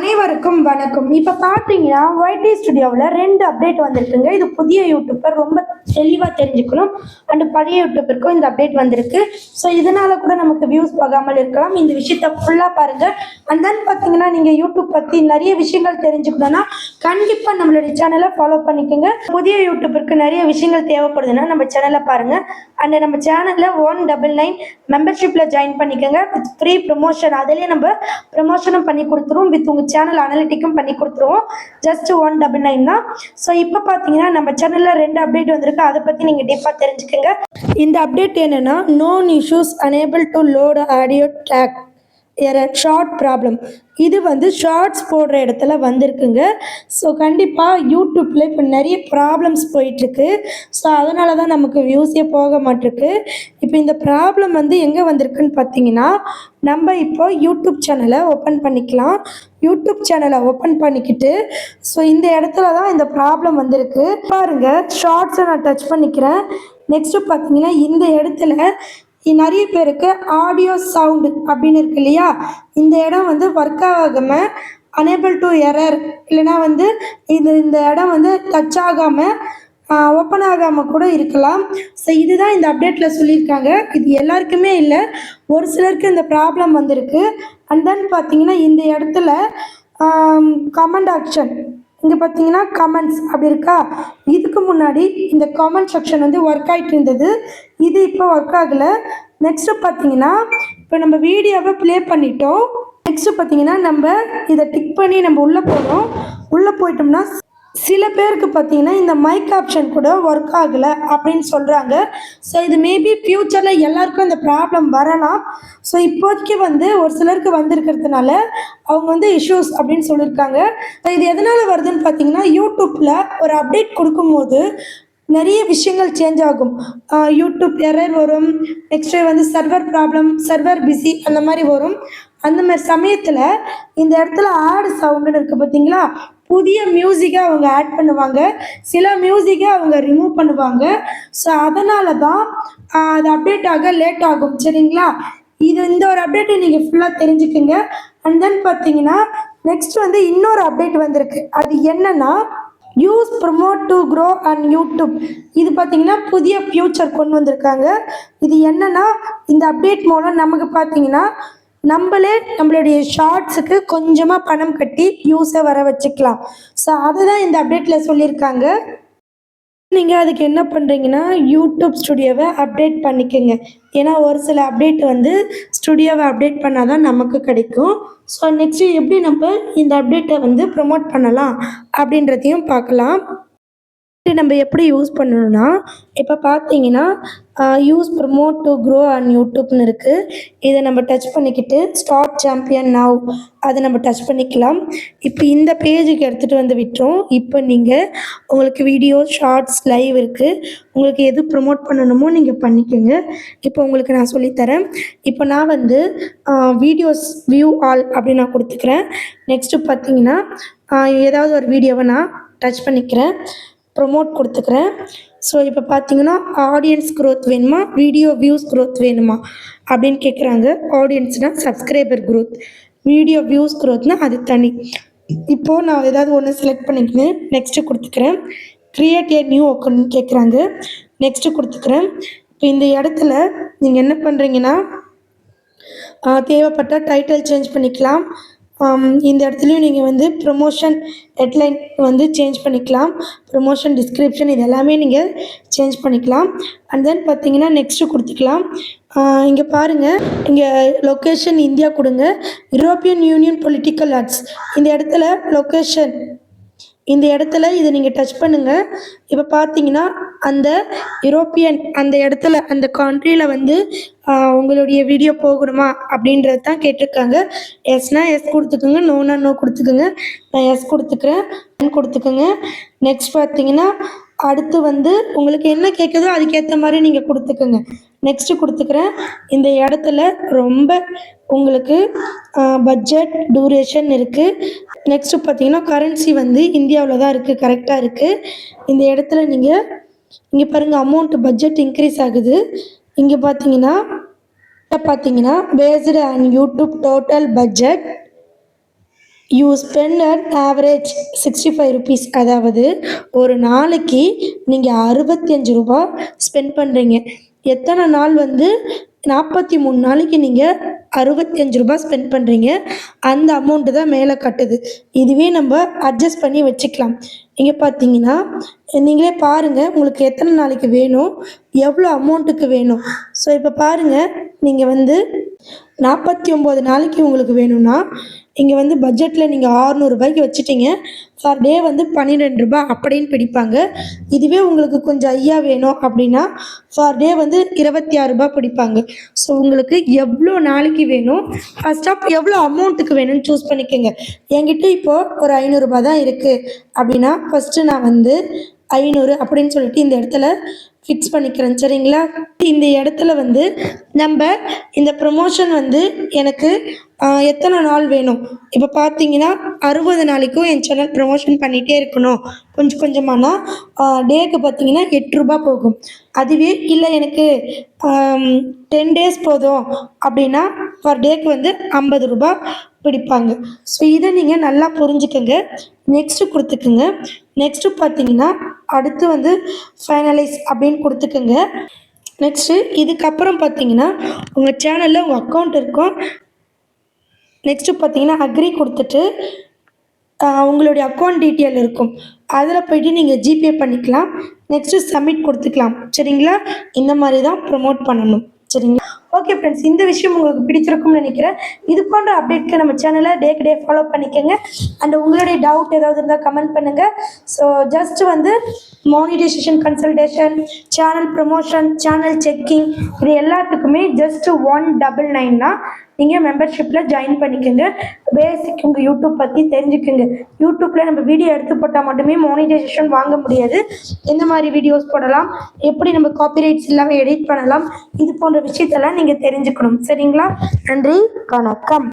அனைவருக்கும் வணக்கம். இப்போ பார்த்தீங்கன்னா ஒய்டி ஸ்டுடியோவில் ரெண்டு அப்டேட் வந்திருக்குங்க. இது புதிய யூடியூப்பர் ரொம்ப தெளிவாக தெரிஞ்சுக்கணும். அண்ட் பழைய யூடியூபருக்கும் இந்த அப்டேட் வந்திருக்கு. ஸோ இதனால கூட நமக்கு வியூஸ் போகாமல் இருக்கலாம். இந்த விஷயத்த ஃபுல்லாக பாருங்க. அண்ட் தென் பார்த்தீங்கன்னா நீங்கள் யூடியூப் பற்றி நிறைய விஷயங்கள் தெரிஞ்சுக்கணும்னா கண்டிப்பாக நம்மளுடைய சேனலை ஃபாலோ பண்ணிக்கோங்க. புதிய யூடியூபருக்கு நிறைய விஷயங்கள் தேவைப்படுதுன்னா நம்ம சேனலை பாருங்க. அண்ட் நம்ம சேனலில் ஒன் டபுள் நைன் மெம்பர்ஷிப்பில் ஜாயின் பண்ணிக்கோங்க. வித் ஃப்ரீ ப்ரொமோஷன் அதிலே நம்ம ப்ரொமோஷனும் பண்ணி கொடுத்துருவோம். வித் உங்கள் சேனல் அனலிட்டிக்கும் பண்ணி கொடுத்துருவோம். ஜஸ்ட் ஒன் டபுள் நைன் தான். ஸோ இப்போ பார்த்தீங்கன்னா நம்ம சேனலில் ரெண்டு அப்டேட் வந்திருக்கு. அதை பற்றி நீங்கள் டீப்பாக தெரிஞ்சுக்கோங்க. இந்த அப்டேட் என்னென்னா known issues unable to load audio track error short problem இது வந்து ஷார்ட்ஸ் போடுற இடத்துல வந்திருக்குங்க. ஸோ கண்டிப்பாக யூடியூப்பில் இப்போ நிறைய ப்ராப்ளம்ஸ் போயிட்டுருக்கு. ஸோ அதனால தான் நமக்கு வியூஸே போக மாட்டிருக்கு. இப்போ இந்த ப்ராப்ளம் வந்து எங்கே வந்திருக்குன்னு பார்த்தீங்கன்னா நம்ம இப்போ யூடியூப் சேனலை ஓப்பன் பண்ணிக்கலாம். யூடியூப் சேனலை ஓப்பன் பண்ணிக்கிட்டு ஸோ இந்த இடத்துல தான் இந்த ப்ராப்ளம் வந்திருக்கு. பாருங்கள் ஷார்ட்ஸை நான் டச் பண்ணிக்கிறேன். நெக்ஸ்ட்டு பார்த்தீங்கன்னா இந்த இடத்துல நிறைய பேருக்கு ஆடியோ சவுண்டு அப்படின்னு இருக்கு இல்லையா? இந்த இடம் வந்து ஒர்க் ஆகாமல் அனேபிள் டு எரர் இல்லைன்னா வந்து இது இந்த இடம் வந்து டச் ஆகாமல் ஓப்பன் ஆகாமல் கூட இருக்கலாம். ஸோ இதுதான் இந்த அப்டேட்டில் சொல்லியிருக்காங்க. இது எல்லாருக்குமே இல்லை. ஒரு சிலருக்கு இந்த ப்ராப்ளம் வந்திருக்கு. அண்ட் தென் பார்த்தீங்கன்னா இந்த இடத்துல கமெண்ட் ஆக்ஷன் இங்கே பார்த்தீங்கன்னா கமெண்ட்ஸ் அப்படி இருக்கா? இதுக்கு முன்னாடி இந்த கமெண்ட் செக்ஷன் வந்து ஒர்க் ஆகிட்டு இருந்தது. இது இப்போ ஒர்க் ஆகலை. நெக்ஸ்ட்டு பார்த்தீங்கன்னா இப்போ நம்ம வீடியோவை ப்ளே பண்ணிட்டோம். நெக்ஸ்ட்டு பார்த்தீங்கன்னா நம்ம இதை டிக் பண்ணி நம்ம உள்ளே போகிறோம் உள்ளே போயிட்டோம்னா சில பேருக்கு பார்த்தீங்கன்னா இந்த மைக் ஆப்ஷன் கூட ஒர்க் ஆகலை அப்படின்னு சொல்கிறாங்க ஸோ இது மேபி ஃப்யூச்சரில் எல்லாருக்கும் இந்த ப்ராப்ளம் வரலாம். ஸோ இப்போதைக்கு வந்து ஒரு சிலருக்கு வந்திருக்கிறதுனால அவங்க வந்து இஷ்யூஸ் அப்படின்னு சொல்லியிருக்காங்க. ஸோ இது எதனால் வருதுன்னு பார்த்தீங்கன்னா யூடியூப்பில் ஒரு அப்டேட் கொடுக்கும்போது நிறைய விஷயங்கள் சேஞ்ச் ஆகும். யூடியூப் எரர் வரும். நெக்ஸ்ட்டு வந்து சர்வர் ப்ராப்ளம் சர்வர் பிஸி அந்த மாதிரி வரும். அந்த மாதிரி சமயத்தில் இந்த இடத்துல ஆடு சவுண்டுன்னு இருக்குது பார்த்தீங்களா? புதிய மியூசிக்கை அவங்க ஆட் பண்ணுவாங்க. சில மியூசிக்கை அவங்க ரிமூவ் பண்ணுவாங்க. ஸோ அதனால தான் அது அப்டேட் ஆக லேட் ஆகும். சரிங்களா? இது இந்த ஒரு அப்டேட்டை நீங்கள் ஃபுல்லாக தெரிஞ்சுக்குங்க. அண்ட் தென் பார்த்தீங்கன்னா நெக்ஸ்ட் வந்து இன்னொரு அப்டேட் வந்திருக்கு. அது என்னன்னா use promote to grow and YouTube இது பார்த்தீங்கன்னா புதிய ஃபியூச்சர் கொண்டு வந்திருக்காங்க. இது என்னன்னா இந்த அப்டேட் மூலம் நமக்கு பார்த்தீங்கன்னா நம்மளே நம்மளுடைய ஷார்ட்ஸுக்கு கொஞ்சமாக பணம் கட்டி யூஸை வர வச்சுக்கலாம். ஸோ அதை தான் இந்த அப்டேட்டில் சொல்லியிருக்காங்க. நீங்கள் அதுக்கு என்ன பண்ணுறீங்கன்னா யூடியூப் ஸ்டுடியோவை அப்டேட் பண்ணிக்கோங்க. ஏன்னா ஒரு சில அப்டேட் வந்து ஸ்டுடியோவை அப்டேட் பண்ணால் தான் நமக்கு கிடைக்கும். ஸோ நெக்ஸ்ட்டு எப்படி நம்ம இந்த அப்டேட்டை வந்து ப்ரொமோட் பண்ணலாம் அப்படின்றதையும் பார்க்கலாம். இது நம்ம எப்படி யூஸ் பண்ணணும்னா இப்போ பார்த்தீங்கன்னா use promote to grow and யூடியூப்னு இருக்குது இதை நம்ம டச் பண்ணிக்கிட்டு ஸ்டார்ட் சாம்பியன் நவ் அதை நம்ம டச் பண்ணிக்கலாம். இப்போ இந்த பேஜுக்கு எடுத்துகிட்டு வந்து விட்டுரும். இப்போ நீங்கள் உங்களுக்கு வீடியோ ஷார்ட்ஸ் லைவ் இருக்குது உங்களுக்கு எது ப்ரொமோட் பண்ணணுமோ நீங்கள் பண்ணிக்கோங்க. இப்போ உங்களுக்கு நான் சொல்லித்தரேன் இப்போ நான் வந்து வீடியோஸ் வியூ ஆல் அப்படின்னு நான் கொடுத்துக்கிறேன். நெக்ஸ்ட்டு பார்த்தீங்கன்னா ஏதாவது ஒரு வீடியோவை நான் டச் பண்ணிக்கிறேன். ப்ரொமோட் கொடுத்துக்கிறேன். ஸோ இப்போ பார்த்தீங்கன்னா ஆடியன்ஸ் க்ரோத் வேணுமா? வீடியோ வியூஸ் க்ரோத் வேணுமா? அப்படின்னு கேட்குறாங்க ஆடியன்ஸ்னால் சப்ஸ்கிரைபர் க்ரோத் வீடியோ வியூஸ் க்ரோத்னால் அது தனி. இப்போது நான் ஏதாவது ஒன்று செலக்ட் பண்ணிக்கிறேன் நெக்ஸ்ட்டு கொடுத்துக்கிறேன். க்ரியேட் ஏ நியூ அக்கௌண்ட் கேட்குறாங்க நெக்ஸ்ட்டு கொடுத்துக்கிறேன். இப்போ இந்த இடத்துல நீங்கள் என்ன பண்ணுறீங்கன்னா தேவைப்பட்டால் டைட்டில் சேஞ்ச் பண்ணிக்கலாம். இந்த இடத்துலையும் நீங்கள் வந்து ப்ரொமோஷன் ஹெட்லைன் வந்து சேஞ்ச் பண்ணிக்கலாம். ப்ரொமோஷன் டிஸ்கிரிப்ஷன் இது எல்லாமே நீங்கள் சேஞ்ச் பண்ணிக்கலாம். அண்ட் தென் பார்த்தீங்கன்னா நெக்ஸ்ட்டு கொடுத்துக்கலாம். இங்கே பாருங்கள் இங்கே லொக்கேஷன் இந்தியா கொடுங்க. யூரோப்பியன் யூனியன் பொலிட்டிக்கல் ஆர்ட்ஸ் இந்த இடத்துல லொக்கேஷன் இந்த இடத்துல இதை நீங்கள் டச் பண்ணுங்கள் இப்போ பார்த்தீங்கன்னா அந்த யூரோப்பியன் அந்த இடத்துல அந்த கண்ட்ரியில் வந்து உங்களுடைய வீடியோ போகணுமா? அப்படின்றது தான் கேட்டிருக்காங்க. எஸ்னா எஸ் கொடுத்துக்குங்க. நோனா நோ கொடுத்துக்குங்க. நான் எஸ் கொடுத்துக்கிறேன். கொடுத்துக்குங்க. நெக்ஸ்ட் பார்த்தீங்கன்னா அடுத்து வந்து உங்களுக்கு என்ன கேட்குதோ அதுக்கேற்ற மாதிரி நீங்கள் கொடுத்துக்கோங்க. நெக்ஸ்ட்டு கொடுத்துக்கிறேன். இந்த இடத்துல ரொம்ப உங்களுக்கு பட்ஜெட் டூரேஷன் இருக்குது நெக்ஸ்ட்டு பார்த்தீங்கன்னா கரன்சி வந்து இந்தியாவில் தான் இருக்குது கரெக்டாக இருக்குது இந்த இடத்துல நீங்கள் இங்கே பாருங்கள் அமௌண்ட் பட்ஜெட் இன்க்ரீஸ் ஆகுது. இங்கே பார்த்தீங்கன்னா பார்த்தீங்கன்னா based on YouTube total budget you spend at average sixty five rupees அதாவது ஒரு நாளைக்கு நீங்கள் அறுபத்தஞ்சு ரூபா ஸ்பெண்ட் பண்ணுறீங்க எத்தனை நாள் வந்து நாற்பத்தி மூணு நாளைக்கு நீங்கள் அறுபத்தஞ்சு ரூபா ஸ்பெண்ட் பண்ணுறீங்க அந்த அமௌண்ட்டு தான் மேலே கட்டுது. இதுவே நம்ம அட்ஜஸ்ட் பண்ணி வச்சுக்கலாம். இங்கே பார்த்தீங்கன்னா நீங்களே பாருங்கள் உங்களுக்கு எத்தனை நாளைக்கு வேணும்? எவ்வளோ அமௌண்ட்டுக்கு வேணும்? ஸோ இப்போ பாருங்கள் நீங்கள் வந்து நாற்பத்தி ஒம்பது நாளைக்கு உங்களுக்கு வேணும்னா இங்கே வந்து பட்ஜெட்டில் நீங்கள் ஆறுநூறுபாய்க்கு வச்சுட்டீங்க. ஃபார் டே வந்து பன்னிரெண்டு ரூபாய் அப்படின்னு பிடிப்பாங்க. இதுவே உங்களுக்கு கொஞ்சம் ஐயா வேணும் அப்படின்னா ஃபார் டே வந்து இருபத்தி ஆறு ரூபாய் பிடிப்பாங்க. ஸோ உங்களுக்கு எவ்வளோ நாளைக்கு வேணும்? ஃபர்ஸ்ட் ஆஃப் எவ்வளோ அமௌண்ட்டுக்கு வேணும்னு சூஸ் பண்ணிக்கோங்க. என்கிட்ட இப்போது ஒரு ஐநூறுரூபா தான் இருக்குது அப்படின்னா ஃபஸ்ட்டு நான் வந்து ஐநூறு அப்படின்னு சொல்லிட்டு இந்த இடத்துல ஃபிக்ஸ் பண்ணிக்கிறேன் சரிங்களா? இந்த இடத்துல வந்து நம்ம இந்த ப்ரொமோஷன் வந்து எனக்கு எத்தனை நாள் வேணும்? இப்போ பார்த்தீங்கன்னா அறுபது நாளைக்கும் என் சேனல் ப்ரொமோஷன் பண்ணிகிட்டே இருக்கணும். கொஞ்சம் கொஞ்சமானா டேக்கு பார்த்தீங்கன்னா எட்டு ரூபா போகும். அதுவே இல்லை எனக்கு டென் டேஸ் போதும் அப்படின்னா பர் டேக்கு வந்து ஐம்பது ரூபா பிடிப்பாங்க. ஸோ இதை நீங்கள் நல்லா புரிஞ்சுக்கோங்க. நெக்ஸ்ட்டு கொடுத்துக்குங்க. நெக்ஸ்ட்டு பார்த்தீங்கன்னா அடுத்து வந்து ஃபைனலைஸ் அப்படின்னு கொடுத்துக்கோங்க. நெக்ஸ்ட்டு இதுக்கப்புறம் பார்த்தீங்கன்னா உங்கள் சேனலில் உங்கள் அக்கௌண்ட் இருக்கும் நெக்ஸ்ட்டு பார்த்தீங்கன்னா அக்ரி கொடுத்துட்டு உங்களுடைய அக்கௌண்ட் டீட்டெயில் இருக்கும். அதில் போய்ட்டு நீங்கள் ஜிபே பண்ணிக்கலாம். நெக்ஸ்ட்டு சப்மிட் கொடுத்துக்கலாம். சரிங்களா? இந்த மாதிரி தான் ப்ரொமோட் பண்ணணும். சரிங்களா? ஓகே ஃப்ரெண்ட்ஸ் இந்த விஷயம் உங்களுக்கு பிடிச்சிருக்கும்னு நினைக்கிறேன். இது போன்ற அப்டேட்க்கு நம்ம சேனலை டே டு டே ஃபாலோ பண்ணிக்கோங்க. அண்ட் உங்களுடைய டவுட் ஏதாவது இருந்தால் கமெண்ட் பண்ணுங்கள் ஸோ ஜஸ்ட் வந்து monetisation consultation channel promotion channel checking இது எல்லாத்துக்குமே ஜஸ்ட் ஒன் டபுள் நைன்னா நீங்கள் மெம்பர்ஷிப்பில் ஜாயின் பண்ணிக்கோங்க. பேசிக் உங்கள் யூடியூப் பற்றி தெரிஞ்சுக்கோங்க. யூடியூப்பில் நம்ம வீடியோ எடுத்து போட்டால் மட்டுமே மானிடைசேஷன் வாங்க முடியாது. எந்த மாதிரி வீடியோஸ் போடலாம். எப்படி நம்ம காப்பிரைட்ஸ் இல்லாமல் எடிட் பண்ணலாம். இது போன்ற விஷயத்தெல்லாம் நீங்கள் தெரிஞ்சுக்கணும். சரிங்களா? நன்றி. வணக்கம்.